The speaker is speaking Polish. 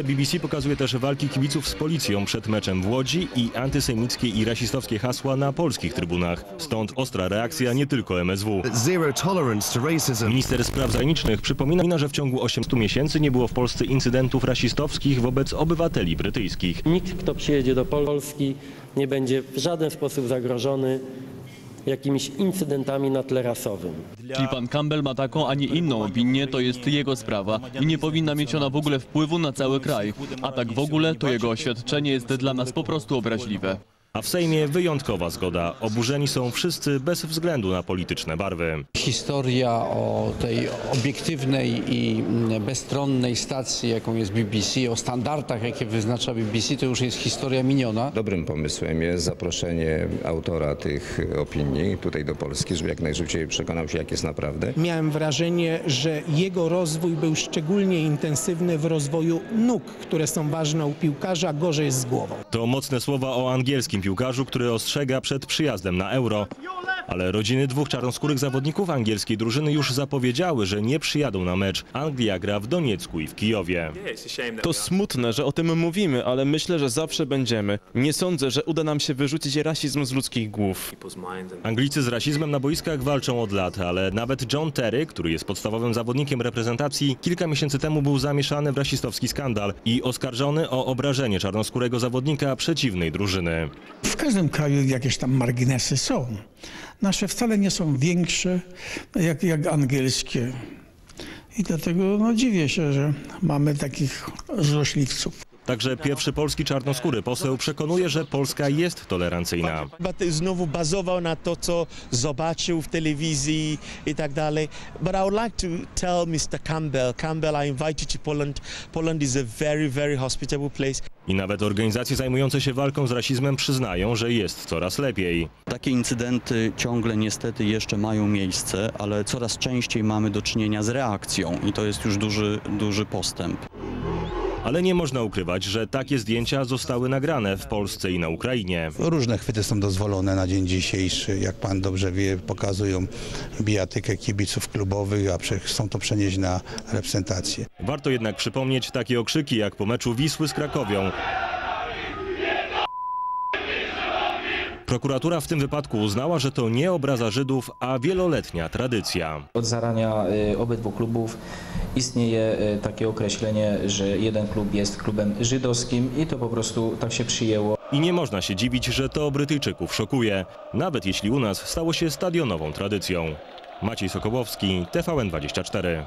BBC pokazuje też walki kibiców z policją przed meczem w Łodzi i antysemickie i rasistowskie hasła na polskich trybunach. Stąd ostra reakcja nie tylko MSW. Zero tolerance to racism. Minister spraw zagranicznych przypomina, że w ciągu 18 miesięcy nie było w Polsce incydentów rasistowskich wobec obywateli brytyjskich. Nikt, kto przyjedzie do Polski, nie będzie w żaden sposób zagrożony jakimiś incydentami na tle rasowym. Jeśli pan Campbell ma taką, a nie inną opinię, to jest jego sprawa i nie powinna mieć ona w ogóle wpływu na cały kraj. A tak w ogóle, to jego oświadczenie jest dla nas po prostu obraźliwe. A w Sejmie wyjątkowa zgoda. Oburzeni są wszyscy bez względu na polityczne barwy. Historia o tej obiektywnej i bezstronnej stacji, jaką jest BBC, o standardach, jakie wyznacza BBC, to już jest historia miniona. Dobrym pomysłem jest zaproszenie autora tych opinii tutaj do Polski, żeby jak najszybciej przekonał się, jak jest naprawdę. Miałem wrażenie, że jego rozwój był szczególnie intensywny w rozwoju nóg, które są ważne u piłkarza, gorzej jest z głową. To mocne słowa o angielskim piłkarzu, który ostrzega przed przyjazdem na Euro. Ale rodziny dwóch czarnoskórych zawodników angielskiej drużyny już zapowiedziały, że nie przyjadą na mecz. Anglia gra w Doniecku i w Kijowie. To smutne, że o tym mówimy, ale myślę, że zawsze będziemy. Nie sądzę, że uda nam się wyrzucić rasizm z ludzkich głów. Anglicy z rasizmem na boiskach walczą od lat, ale nawet John Terry, który jest podstawowym zawodnikiem reprezentacji, kilka miesięcy temu był zamieszany w rasistowski skandal i oskarżony o obrażenie czarnoskórego zawodnika przeciwnej drużyny. W każdym kraju jakieś tam marginesy są. Nasze wcale nie są większe jak, jak angielskie. I dlatego no, dziwię się, że mamy takich złośliwców. Także pierwszy polski czarnoskóry poseł przekonuje, że Polska jest tolerancyjna. Znowu bazował na to, co zobaczył w telewizji i tak dalej. But I would like to tell Mr. Campbell, Campbell, I invite you to Poland. Poland is a very, very hospitable place. I nawet organizacje zajmujące się walką z rasizmem przyznają, że jest coraz lepiej. Takie incydenty ciągle niestety jeszcze mają miejsce, ale coraz częściej mamy do czynienia z reakcją i to jest już duży, duży postęp. Ale nie można ukrywać, że takie zdjęcia zostały nagrane w Polsce i na Ukrainie. Różne chwyty są dozwolone na dzień dzisiejszy. Jak pan dobrze wie, pokazują bijatykę kibiców klubowych, a chcą to przenieść na reprezentację. Warto jednak przypomnieć takie okrzyki jak po meczu Wisły z Krakowią. Prokuratura w tym wypadku uznała, że to nie obraza Żydów, a wieloletnia tradycja. Od zarania y, obydwu klubów istnieje y, takie określenie, że jeden klub jest klubem żydowskim i to po prostu tak się przyjęło. I nie można się dziwić, że to Brytyjczyków szokuje, nawet jeśli u nas stało się stadionową tradycją. Maciej Sokołowski, TVN24.